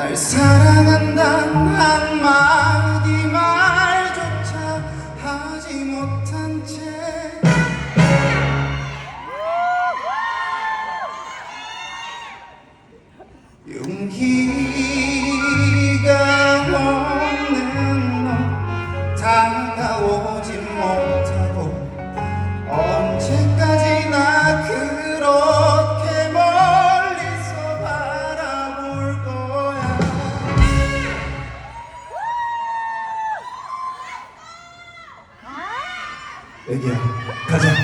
날 사랑한다 한마디 말조차 하지 못한 채. 용기 얘기야. 가자.